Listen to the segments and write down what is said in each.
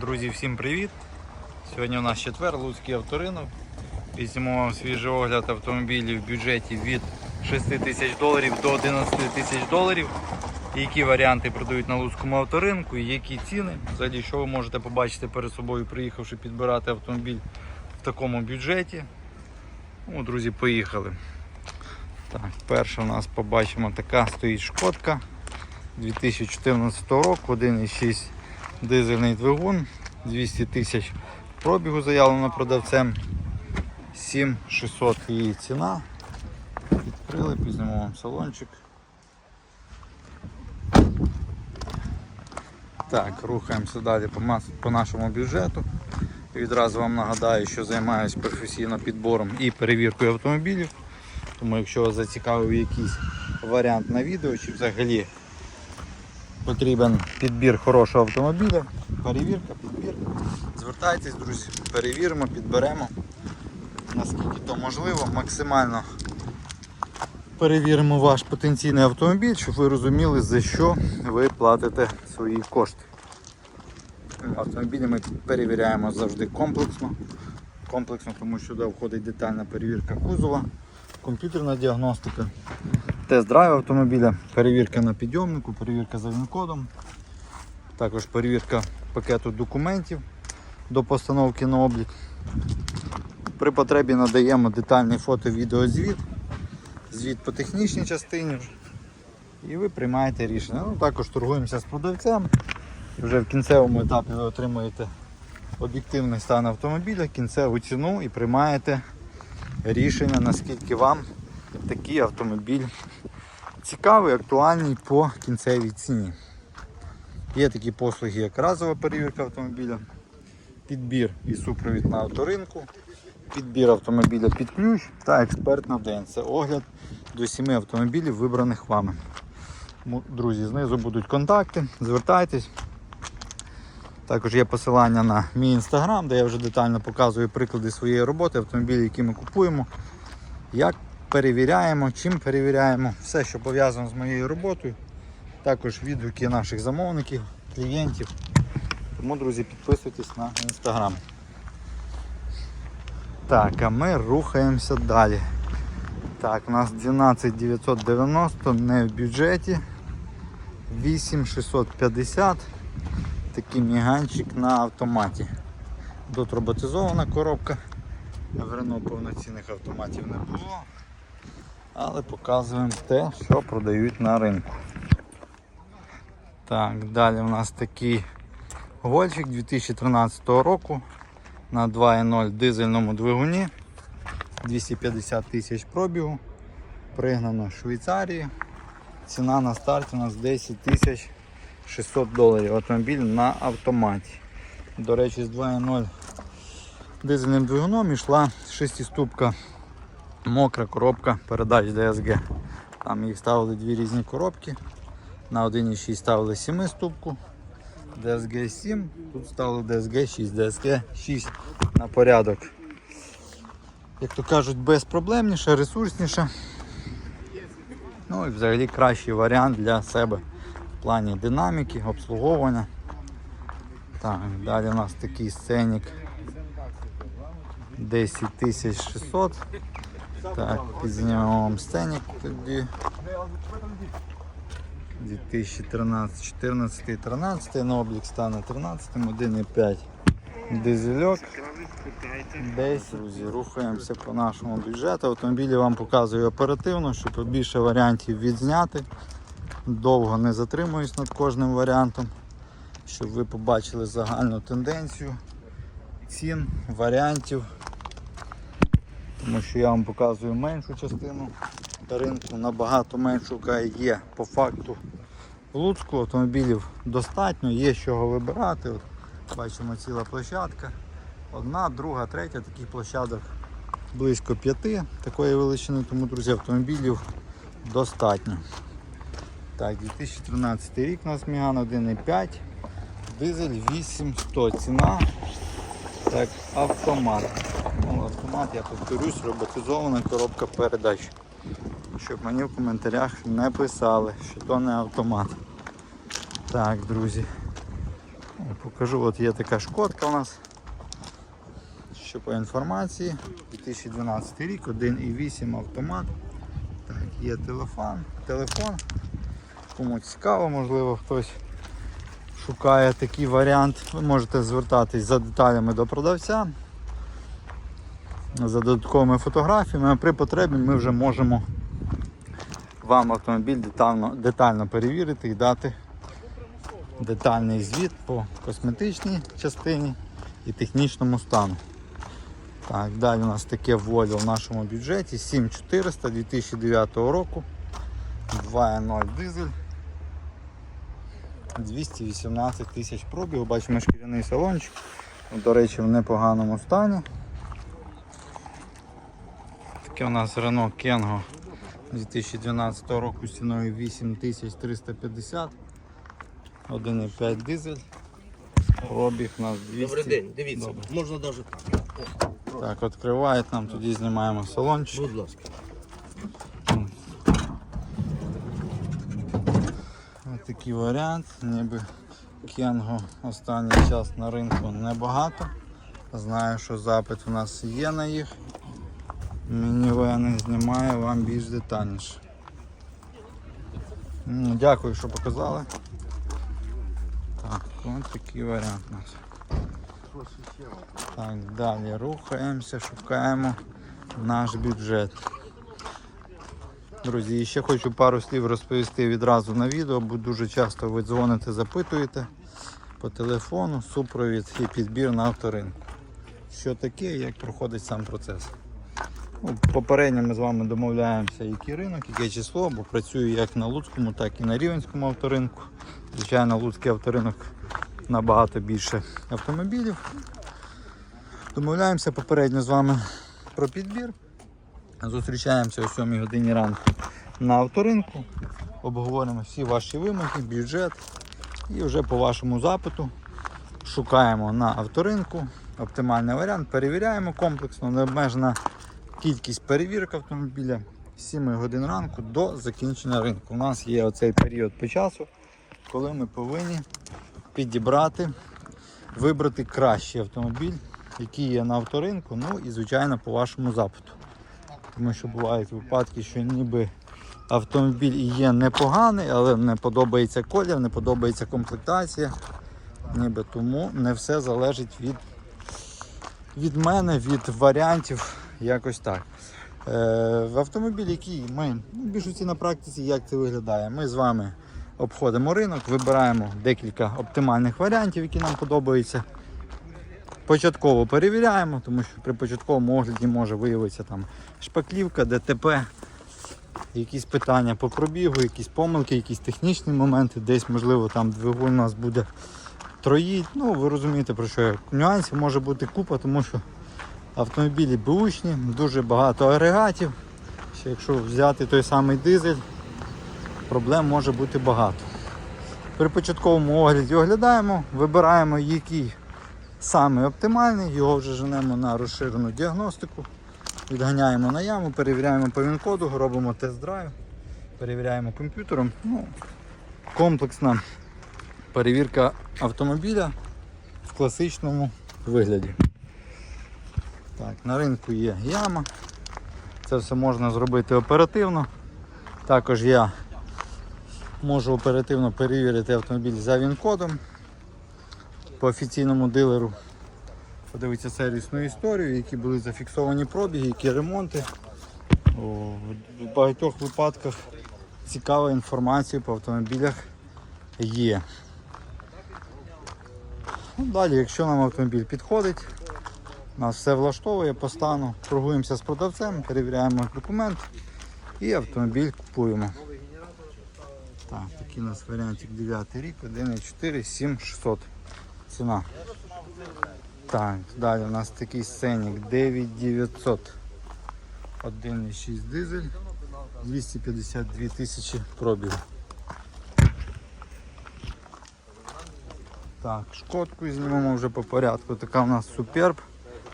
Друзі, всім привіт! Сьогодні у нас четвер, Луцький авторинок. Візьмемо вам свіжий огляд автомобілів в бюджеті від 6 тисяч доларів до 11 тисяч доларів. Які варіанти продають на Луцькому авторинку і які ціни. Взагалі, що ви можете побачити перед собою, приїхавши підбирати автомобіль в такому бюджеті. Ну, друзі, поїхали. Так, перша у нас побачимо така стоїть шкодка 2014 року, 1,6 дизельний двигун, 200 тисяч пробігу заявлено продавцем, 7600 її ціна. Відкрили, пізнімо вам салончик. Так, рухаємося далі по, по нашому бюджету. Відразу вам нагадаю, що займаюся професійно підбором і перевіркою автомобілів. Тому якщо вас зацікавив якийсь варіант на відео чи взагалі потрібен підбір хорошого автомобіля, перевірка, підбір. Звертайтесь, друзі, перевіримо, підберемо. Наскільки то можливо, максимально перевіримо ваш потенційний автомобіль, щоб ви розуміли, за що ви платите свої кошти. Автомобілі ми перевіряємо завжди комплексно. Комплексно, тому що сюди входить детальна перевірка кузова, комп'ютерна діагностика, тест-драйв автомобіля, перевірка на підйомнику, перевірка за він-кодом, також перевірка пакету документів до постановки на облік. При потребі надаємо детальний фото-відеозвіт, звіт по технічній частині. І ви приймаєте рішення. Ну, також торгуємося з продавцем. І вже в кінцевому етапі ви отримуєте об'єктивний стан автомобіля, кінцеву ціну і приймаєте рішення, наскільки вам такий автомобіль цікавий, актуальний по кінцевій ціні. Є такі послуги, як разова перевірка автомобіля, підбір і супровід на авторинку, підбір автомобіля під ключ та експерт на день. Це огляд до 7 автомобілів, вибраних вами. Друзі, знизу будуть контакти, звертайтесь. Також є посилання на мій інстаграм, де я вже детально показую приклади своєї роботи, автомобілі, які ми купуємо, як перевіряємо, чим перевіряємо, все, що пов'язано з моєю роботою. Також відгуки наших замовників, клієнтів. Тому, друзі, підписуйтесь на інстаграм. Так, а ми рухаємося далі. Так, у нас 12990 не в бюджеті. 8650 такий міганчик на автоматі. Тут роботизована коробка. В Рено повноцінних автоматів не було. Але показуємо те, що продають на ринку. Так, далі у нас такий гольчик 2013 року на 2.0 дизельному двигуні. 250 тисяч пробігу. Пригнано в Швейцарії. Ціна на старті у нас 10 тисяч 600 доларів. Автомобіль на автоматі. До речі, з 2.0 дизельним двигуном йшла 6-ступка мокра коробка передач DSG. Там їх ставили дві різні коробки. На 1.6 ставили 7 ступку. DSG 7, тут ставили DSG 6, DSG 6 на порядок. Як то кажуть, безпроблемніше, ресурсніше. Ну і взагалі кращий варіант для себе в плані динаміки, обслуговування. Так, далі у нас такий сценік 10600. Так, підзнімемо сценік тоді. 2013, 14, 13 на облік стане 13, 1,5 дизельок. Десь, друзі, рухаємося по нашому бюджету. Автомобілі вам показую оперативно, щоб побільше варіантів відзняти. Довго не затримуюсь над кожним варіантом, щоб ви побачили загальну тенденцію цін, варіантів. Тому що я вам показую меншу частину ринку, набагато меншу, яка є по факту в Луцьку. Автомобілів достатньо, є з чого вибирати. От, бачимо ціла площадка. Одна, друга, третя, таких площадок близько п'яти такої величини, тому, друзі, автомобілів достатньо. Так, 2013 рік у нас Міган 1,5, дизель 8100, ціна. Так, автомат. Ну, автомат, я повторюсь, роботизована коробка передач. Щоб мені в коментарях не писали, що то не автомат. Так, друзі. покажу, от є така шкодка у нас. Що по інформації, 2012 рік, 1,8 автомат. Так, є телефон, телефон. Кому цікаво, можливо, хтось шукає такий варіант. Ви можете звертатись за деталями до продавця, за додатковими фотографіями, а при потребі ми вже можемо вам автомобіль детально, детально перевірити і дати детальний звіт по косметичній частині і технічному стану. Так, далі у нас таке волю в нашому бюджеті 7400 2009 року. 2.0 дизель. 218 тисяч пробігу. Бачимо шкіряний салончик. До речі, в непоганому стані. Таке у нас Renault Kengo 2012 року ціною 8350. 1,5 дизель. Пробіг у нас 200. Добрий день, дивіться, Добре. можна навіть так. Так, відкриває нам, тоді знімаємо салончик. Будь ласка. Такий варіант, ніби Кенго останній час на ринку небагато. Знаю, що запит у нас є на їх. Мінівени знімаю вам більш детальніше. Дякую, що показали. Так, ось такий варіант у нас. Так, далі рухаємося, шукаємо наш бюджет. Друзі, і ще хочу пару слів розповісти відразу на відео, бо дуже часто ви дзвоните, запитуєте по телефону, супровід і підбір на авторинку. Що таке як проходить сам процес. Ну, попередньо ми з вами домовляємося, який ринок, яке число, бо працюю як на Луцькому, так і на Рівенському авторинку. Звичайно, Луцький авторинок набагато більше автомобілів. Домовляємося попередньо з вами про підбір. Зустрічаємося о 7 годині ранку на авторинку, обговоримо всі ваші вимоги, бюджет. І вже по вашому запиту шукаємо на авторинку. Оптимальний варіант, перевіряємо комплексно, необмежена кількість перевірок автомобіля. З 7 годин ранку до закінчення ринку. У нас є оцей період по часу, коли ми повинні підібрати, вибрати кращий автомобіль, який є на авторинку, ну і звичайно по вашому запиту. Тому що бувають випадки, що ніби автомобіль є непоганий, але не подобається колір, не подобається комплектація. Ніби тому не все залежить від, від мене, від варіантів, якось так. Е, в автомобілі, який ми ну, більшості на практиці, як це виглядає, ми з вами обходимо ринок, вибираємо декілька оптимальних варіантів, які нам подобаються. Початково перевіряємо, тому що при початковому огляді може виявитися там шпаклівка, ДТП, якісь питання по пробігу, якісь помилки, якісь технічні моменти, десь можливо там двигун у нас буде троїть. Ну ви розумієте про що я. Нюансів може бути купа, тому що автомобілі бушні, дуже багато агрегатів. Ще якщо взяти той самий дизель, проблем може бути багато. При початковому огляді оглядаємо, вибираємо який саме оптимальний, його вже женемо на розширену діагностику, відганяємо на яму, перевіряємо по він-коду, робимо тест-драйв, перевіряємо комп'ютером. Ну, комплексна перевірка автомобіля в класичному вигляді. Так, на ринку є яма. Це все можна зробити оперативно. Також я можу оперативно перевірити автомобіль за він-кодом по офіційному дилеру. Подивитися сервісну історію, які були зафіксовані пробіги, які ремонти. О, в багатьох випадках цікава інформація по автомобілях є. Ну, далі, якщо нам автомобіль підходить, нас все влаштовує по стану, торгуємося з продавцем, перевіряємо документ і автомобіль купуємо. Так, такий у нас варіантик 9 рік, 1,4, 7600 ціна. Так, далі у нас такий сценік 9900. 1,6 дизель, 252 тисячі пробігу. Так, шкодку знімемо вже по порядку. Така у нас суперб.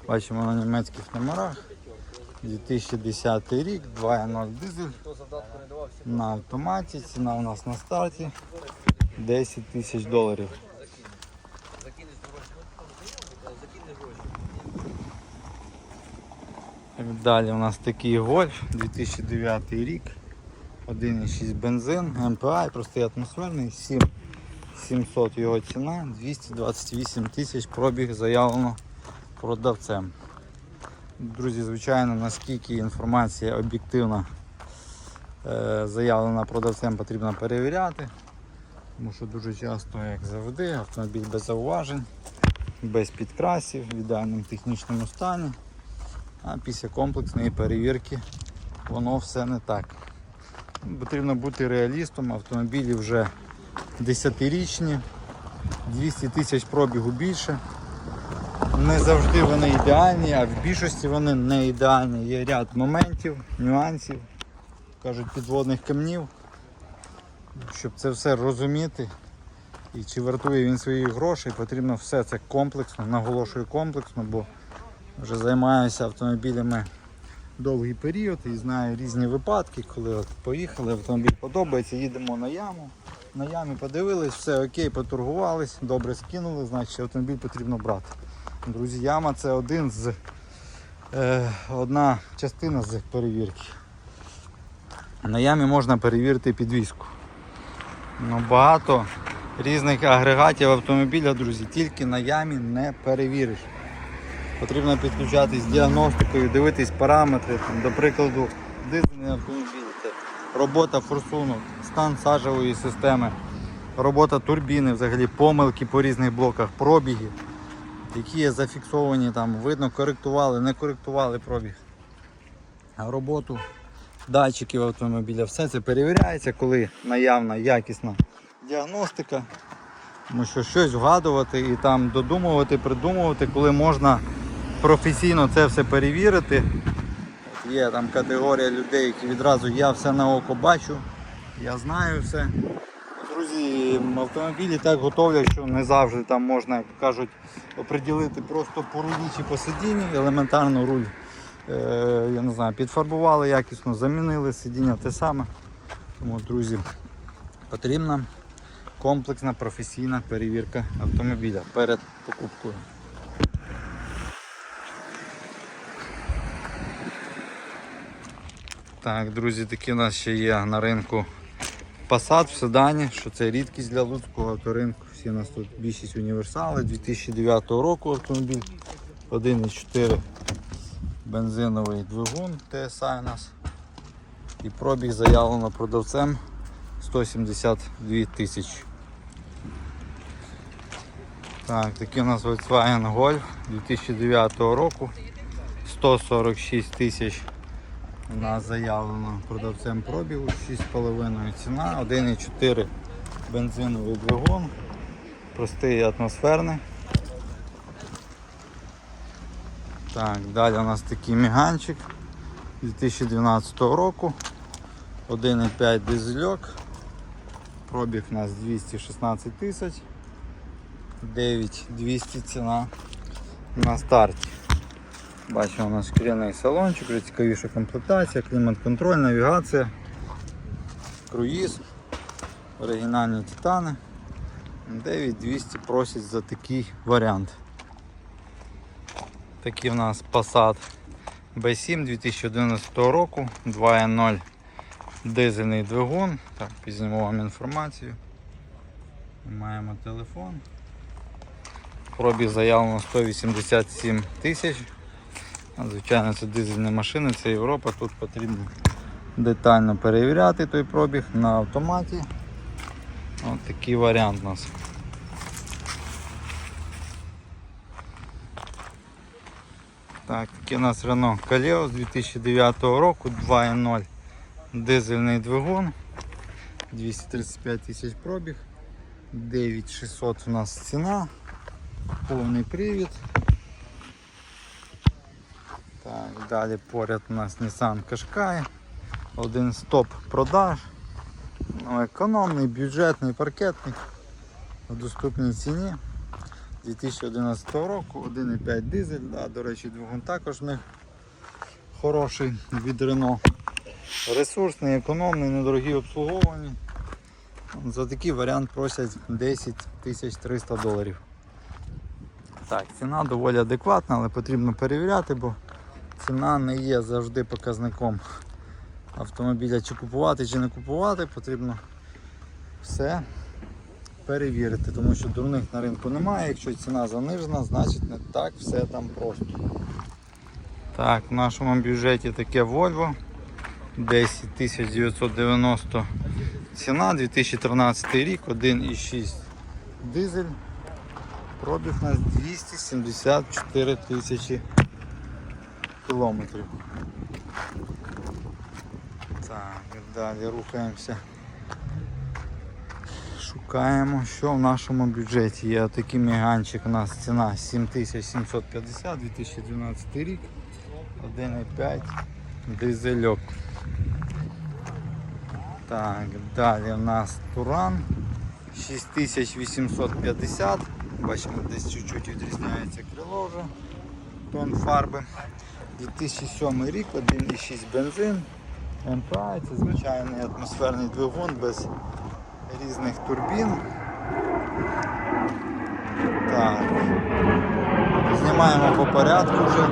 Бачимо на німецьких номерах. 2010 рік, 2.0 дизель. На автоматі. Ціна у нас на старті 10 тисяч доларів. Далі у нас такий гольф 2009 рік. 1,6 бензин, МПА, простий атмосферний, 7 700 його ціна, 228 тисяч пробіг заявлено продавцем. Друзі, звичайно, наскільки інформація об'єктивна е, заявлена продавцем, потрібно перевіряти. Тому що дуже часто, як завжди, автомобіль без зауважень, без підкрасів, в ідеальному технічному стані. А після комплексної перевірки воно все не так. Потрібно бути реалістом, автомобілі вже 10-річні, 200 тисяч пробігу більше. Не завжди вони ідеальні, а в більшості вони не ідеальні. Є ряд моментів, нюансів, кажуть, підводних камнів. Щоб це все розуміти і чи вартує він своїх грошей, потрібно все це комплексно, наголошую комплексно, бо вже займаюся автомобілями довгий період і знаю різні випадки, коли от поїхали, автомобіль подобається, їдемо на яму. На ямі подивились, все окей, поторгувались, добре скинули, значить автомобіль потрібно брати. Друзі, яма це один з е, одна частина з перевірки. На ямі можна перевірити підвіску. Ну, багато різних агрегатів автомобіля, друзі, тільки на ямі не перевіриш. Потрібно підключатись діагностикою, дивитись параметри, там, до прикладу, дизельний автомобіль, робота форсунок, стан сажевої системи, робота турбіни, взагалі помилки по різних блоках, пробіги, які є зафіксовані, там, видно, коректували, не коректували пробіг. Роботу датчиків автомобіля, все це перевіряється, коли наявна якісна діагностика. Тому що щось вгадувати і там додумувати, придумувати, коли можна професійно це все перевірити. Є там категорія людей, які відразу я все на око бачу, я знаю все. Друзі, автомобілі так готовлять, що не завжди там можна, як кажуть, оприділити просто по рулі чи по сидінні, елементарно руль. Е, я не знаю, підфарбували якісно, замінили сидіння те саме. Тому, друзі, потрібна комплексна професійна перевірка автомобіля перед покупкою. Так, друзі, такі у нас ще є на ринку Passat в седані, що це рідкість для луцького авторинку. Всі у нас тут більшість універсали. 2009 року автомобіль 1,4 бензиновий двигун TSI у нас. І пробіг заявлено продавцем 172 тисячі. Так, такий у нас Volkswagen Golf 2009 року. 146 тисяч у нас заявлено продавцем пробігу 6,5 ціна, 1,4 бензиновий двигун, простий атмосферний. Так, далі у нас такий міганчик 2012 року. 1,5 дизельок. Пробіг у нас 216 тисяч. 9200 ціна на старті. Бачимо у нас шкіряний салончик, цікавіша комплектація, клімат-контроль, навігація, круїз, оригінальні титани. 9200 просять за такий варіант. Такий в нас Passat B7 2011 року, 2.0 дизельний двигун. Так, пізнімо вам інформацію. Маємо телефон. Пробіг заявлено 187 тисяч. Звичайно, це дизельні машини, це Європа, тут потрібно детально перевіряти той пробіг на автоматі. Ось такий варіант у нас. Так, такий у нас Renault Kaleo з 2009 року, 2.0 дизельний двигун, 235 тисяч пробіг, 9600 у нас ціна, повний привід. Так, далі поряд у нас Nissan Qashqai, один стоп продаж. Ну, економний, бюджетний паркетник в доступній ціні 2011 року, 1,5 дизель, да, до речі, двигун також в хороший від Renault. Ресурсний, економний, недорогі обслуговувані. За такий варіант просять 10 300 доларів. Так, ціна доволі адекватна, але потрібно перевіряти, бо ціна не є завжди показником автомобіля, чи купувати, чи не купувати, потрібно все перевірити, тому що дурних на ринку немає. Якщо ціна занижена, значить не так все там просто. Так, в нашому бюджеті таке Volvo 10 990 ціна, 2013 рік, 1,6 дизель. Пробіг у нас 274 тисячі кілометрів. Так, далі рухаємося. Шукаємо, що в нашому бюджеті є. Такий меганчик у нас ціна 7750, 2012 рік, 1,5 дизельок. Так, далі у нас Туран 6850. Бачимо, десь чуть-чуть відрізняється крило вже. Тон фарби. 2007 рік, 1,6 бензин. МПА, це звичайний атмосферний двигун без різних турбін. Так. Знімаємо по порядку вже.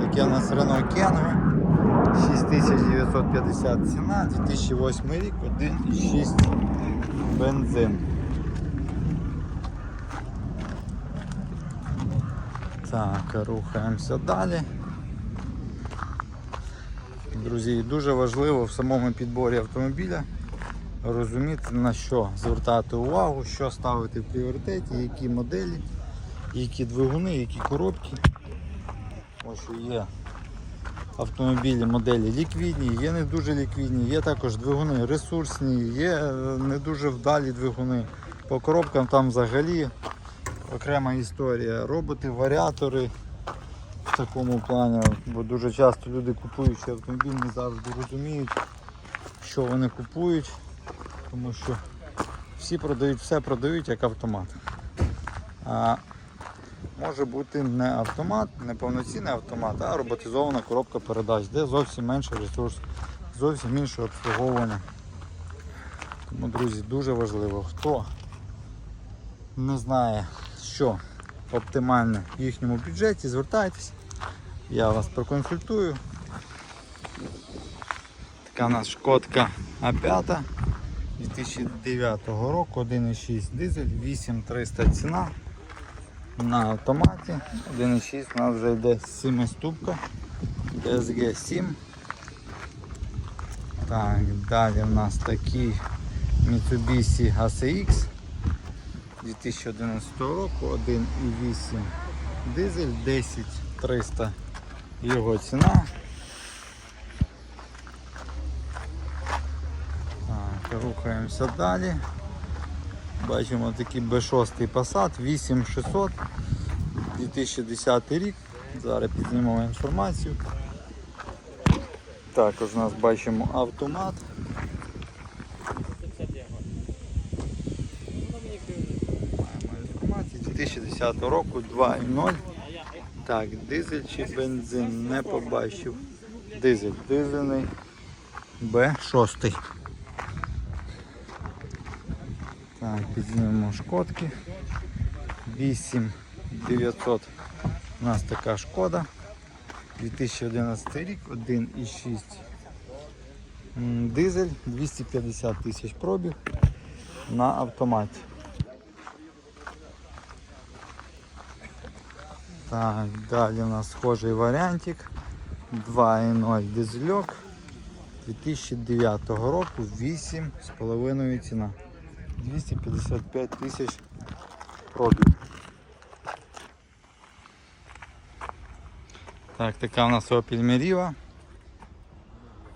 Таке у нас Renault Kangoo. 6950 ціна, 2008 рік, 1,6 бензин. Так, рухаємося далі. Друзі, дуже важливо в самому підборі автомобіля розуміти на що звертати увагу, що ставити в пріоритеті, які моделі, які двигуни, які коробки. Ось є автомобілі моделі ліквідні, є не дуже ліквідні, є також двигуни ресурсні, є е, не дуже вдалі двигуни. По коробкам там взагалі окрема історія. Роботи, варіатори в такому плані, бо дуже часто люди купуючи автомобіль не завжди розуміють, що вони купують, тому що всі продають, все продають як автомат. А може бути не автомат, не повноцінний автомат, а роботизована коробка передач, де зовсім менший ресурс, зовсім інше обслуговування. Тому, друзі, дуже важливо, хто не знає, що оптимальне в їхньому бюджеті, звертайтесь, я вас проконсультую. Така у нас шкодка А5 2009 року, 1,6 дизель, 8300 ціна на автоматі. 1,6 у нас вже йде 7 ступка DSG 7. Так, далі у нас такий Mitsubishi ACX 2011 року, 1,8 дизель, 10300 його ціна. Так, рухаємося далі. Бачимо такий B6 Passat 8600 2010 рік. Зараз підзнімемо інформацію. Також у нас бачимо автомат. Маємо інформацію 2010 року 2.0. Так, дизель чи бензин не побачив. Дизель, дизельний B6. Так, підзнімемо шкодки. 8900 у нас така шкода. 2011 рік, 1,6 дизель, 250 тисяч пробіг на автоматі. Так, далі у нас схожий варіантик. 2,0 дизельок 2009 року 8,5 ціна. 255 тисяч пробіг. Так, така у нас Opel Meriva.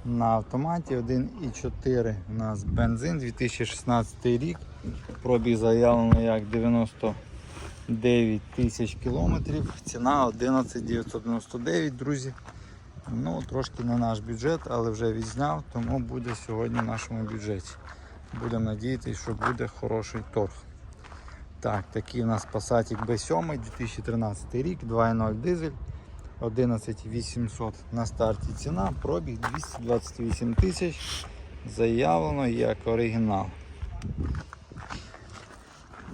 На автоматі 1,4 у нас бензин 2016 рік. Пробіг заявлено як 99 тисяч кілометрів. Ціна 11 999, друзі. Ну, трошки не наш бюджет, але вже відзняв, тому буде сьогодні в нашому бюджеті. Будемо надіятися, що буде хороший торг. Так, такий у нас Passat B7 2013 рік, 2.0 дизель, 11800 на старті ціна, пробіг 228 тисяч, заявлено як оригінал.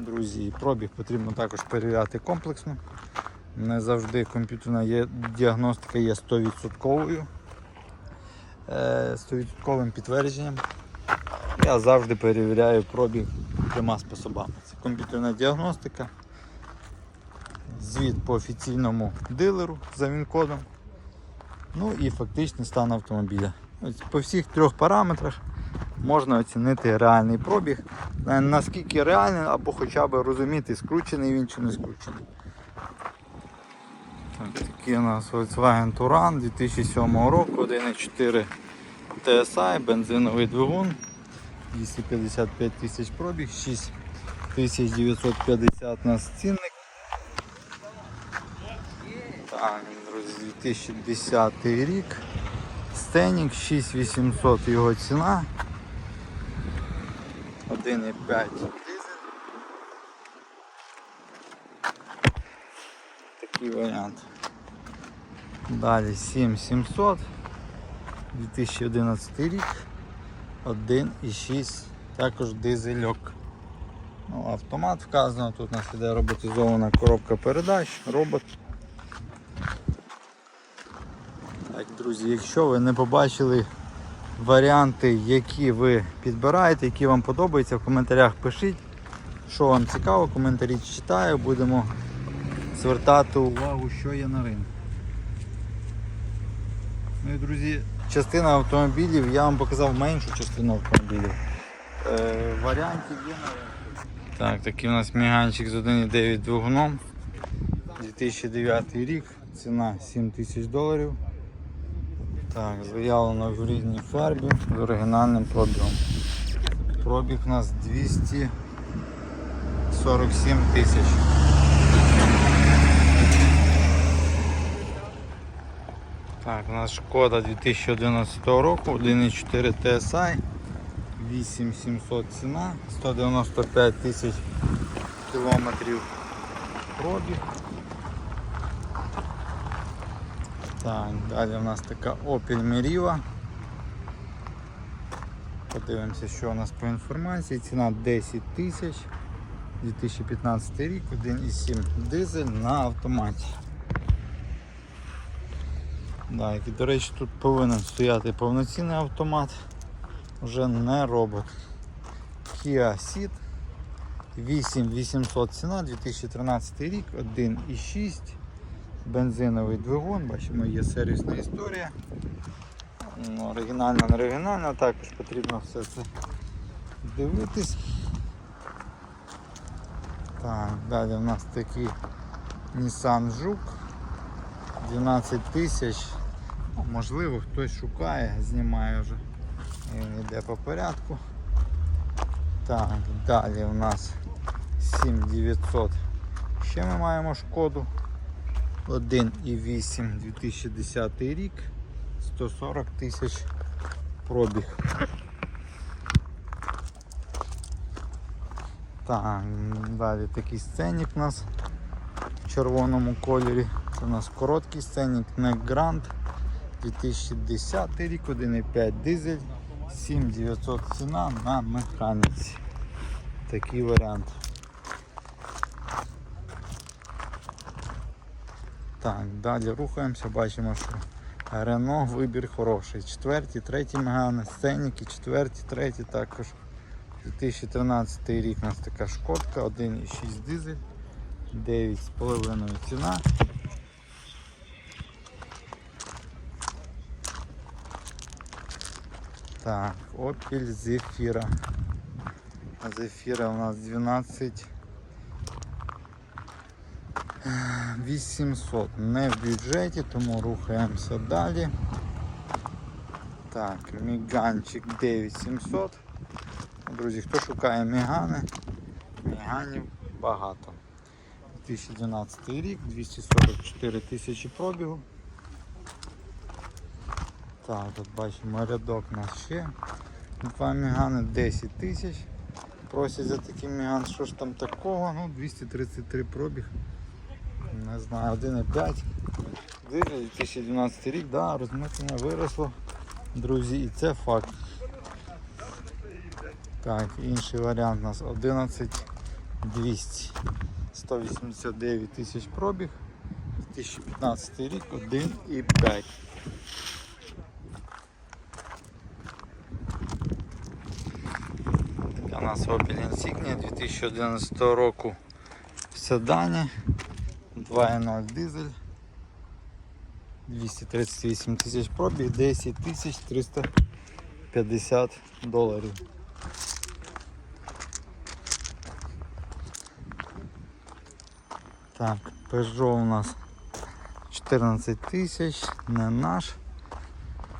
Друзі, пробіг потрібно також перевіряти комплексно. Не завжди комп'ютерна діагностика є 100%. Е, 100% підтвердженням. Я завжди перевіряю пробіг трьома способами. Це комп'ютерна діагностика, звіт по офіційному дилеру за він-кодом, ну і фактичний стан автомобіля. Ось по всіх трьох параметрах можна оцінити реальний пробіг, наскільки реальний, або хоча б розуміти, скручений він чи не скручений. Так, такий у нас Volkswagen Touran 2007 року, 1.4 TSI, бензиновий двигун, 255 тисяч пробіг, 6950 на цінник. Так, друзі, 2010 рік. Стенік 6800 його ціна. 1,5 дизель. Такий варіант. Далі 7700. 2011 рік. 1,6. Також дизельок. Ну, автомат вказано, тут у нас іде роботизована коробка передач, робот. Так, друзі, якщо ви не побачили варіанти, які ви підбираєте, які вам подобаються, в коментарях пишіть, що вам цікаво, коментарі читаю, будемо звертати увагу, що є на ринку. Ну і друзі, частина автомобілів, я вам показав меншу частину автомобілів. Е, варіантів є на ринку. Так, такий у нас міганчик з 1,9 двигуном. 2009 рік, ціна 7 тисяч доларів. Так, заявлено в рідній фарбі з оригінальним пробігом. Пробіг у нас 247 тисяч. Так, у нас шкода 2011 року, 1,4 TSI, 8700 ціна, 195 тисяч кілометрів пробіг. Так, далі у нас така Opel Meriva. Подивимося, що у нас по інформації. Ціна 10 тисяч. 2015 рік, 1,7 дизель на автоматі. Да, і, до речі, тут повинен стояти повноцінний автомат, вже не робот. Kia Ceed 8800 ціна, 2013 рік, 1,6 бензиновий двигун, бачимо, є сервісна історія. Ну, Оригінальна, не оригінальна, також потрібно все це дивитись. Так, далі у нас такий Nissan Жук 12 тисяч. Ну, Можливо, хтось шукає, знімає вже. Він йде по порядку. Так, далі у нас 7900. Ще ми маємо шкоду. 1,8 2010 рік, 140 тисяч пробіг. Так, далі такий сценік у нас в червоному кольорі. Це у нас короткий сценік Neck Grand 2010 рік, 1,5 дизель, 7900 ціна на механіці. Такий варіант. Так, далі рухаємося, бачимо, що Рено вибір хороший. Четверті, треті мегани, сценіки, четверті, треті також. 2013 рік у нас така шкодка, 1,6 дизель, 9,5 ціна. Так, Opel Zafira. Zafira у нас 12 800 не в бюджеті, тому рухаємося далі. Так, міганчик 9700. Друзі, хто шукає мігани, міганів багато. 2012 рік, 244 тисячі пробігу. Так, тут бачимо рядок у нас ще. Два мігани 10 тисяч. Просять за такий міган, що ж там такого, ну 233 пробіг. Не знаю, 1,5. Дизель 2012 рік, да, розмитнення виросло, друзі, і це факт. Так, інший варіант у нас 11 200 189 тисяч пробіг, 2015 рік 1,5. Така у нас Opel Insignia 2011 року в седані 2.0 дизель. 238 тисяч пробіг, 10 тисяч 350 доларів. Так, Peugeot у нас 14 тисяч, не наш.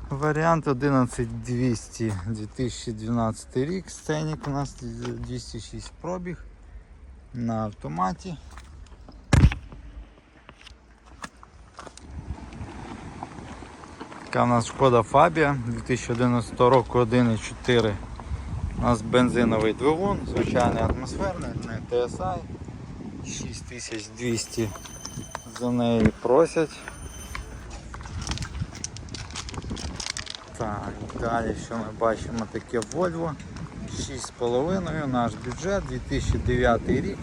Варіант 11200 2012 рік. Сценік у нас 206 пробіг на автоматі. Така у нас шкода Фабія 2011 року 1,4. У нас бензиновий двигун, звичайний атмосферний, не TSI. 6200 за неї просять. Так, далі що ми бачимо таке Volvo 6,5 наш бюджет 2009 рік.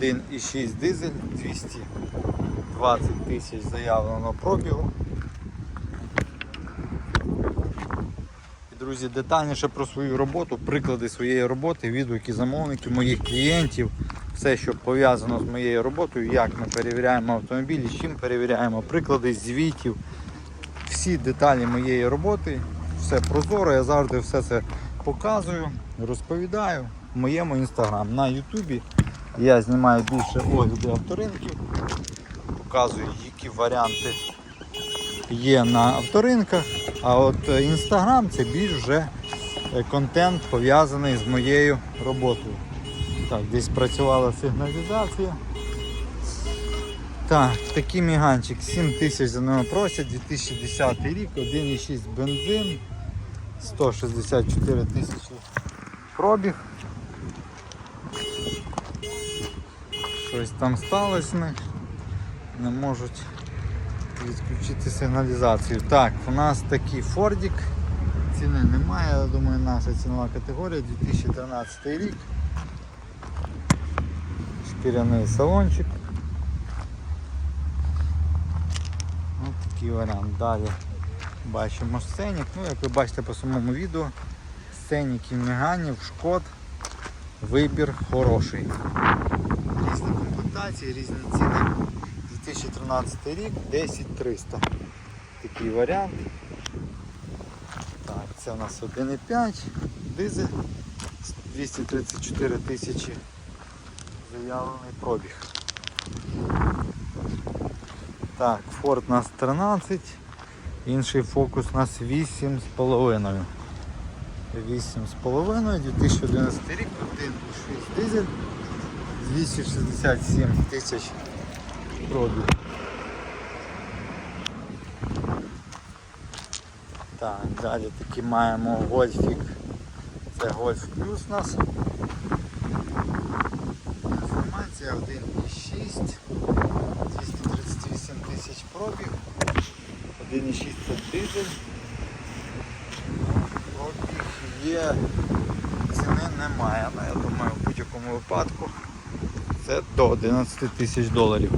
1,6 дизель, 220 тисяч заявленого пробігу. Друзі, детальніше про свою роботу, приклади своєї роботи, відгуки замовників, моїх клієнтів, все, що пов'язано з моєю роботою, як ми перевіряємо автомобілі, чим перевіряємо, приклади звітів, всі деталі моєї роботи, все прозоро, я завжди все це показую, розповідаю в моєму інстаграм. На Ютубі я знімаю більше огляди авторинків, показую, які варіанти є на авторинках. А от е, інстаграм це більш вже е, контент пов'язаний з моєю роботою. Так, десь працювала сигналізація. Так, такий міганчик 7 тисяч за нього просять, 2010 рік, 1,6 бензин, 164 тисячі пробіг. Щось там сталося. Не можуть відключити сигналізацію. Так, у нас такий Фордік. Ціни немає, я думаю, наша цінова категорія 2013 рік. Шкіряний салончик. Ось такий варіант. Далі бачимо сценік. Ну, як ви бачите по самому відео, сценіків міганів, шкод, вибір хороший. Різні комплектації, різні ціни. 2013 рік 10300. Такий варіант. Так, це у нас 1,5 дизель 234 тисячі заявлений пробіг. Так, Ford нас 13, інший фокус у нас 8,5. 8,5, 2011 рік, 1,6 дизель, 267 тисяч пробіг. Так, далі таки маємо гольфік. Це гольф плюс у нас. Інформація 1,6, 238 тисяч пробіг, 1,6 це дизель. Пробіг є, ціни немає, але я думаю в будь-якому випадку це до 11 тисяч доларів.